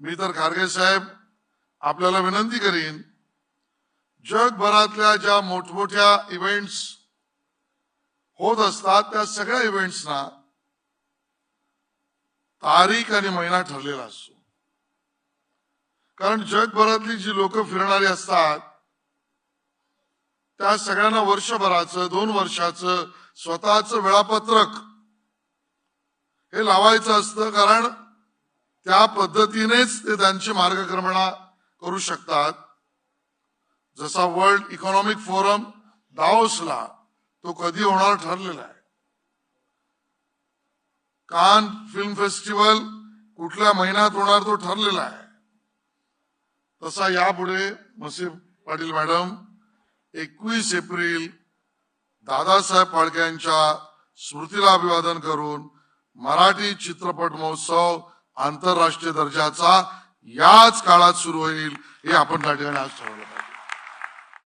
मी तर खारगे साहेब आपल्याला विनंती करीन जगभरातल्या ज्या मोठमोठ्या इव्हेंट्स होत असतात त्या सगळ्या इव्हेंट्सना तारीख आणि महिना ठरलेला असतो. कारण जगभरातली जी लोक फिरणारी असतात त्या सगळ्यांना वर्षभराचं दोन वर्षाचं स्वतःच वेळापत्रक हे लावायचं असतं. कारण त्या पद्धतीनेच ते त्यांची मार्गक्रमणा करू शकतात. जसा वर्ल्ड इकॉनॉमिक फोरम दाओसला तो कधी होणार ठरलेला आहे. कान फिल्म फेस्टिवल कुठल्या महिन्यात होणार तो ठरलेला आहे. तसा यापुढे मसे पाटील मॅडम एकवीस एप्रिल दादासाहेब फाळके यांच्या स्मृतीला अभिवादन करून मराठी चित्रपट महोत्सव आंतरराष्ट्रीय दर्जाचा याच काळात सुरू होईल हे आपण त्या ठिकाणी आज ठरवलं.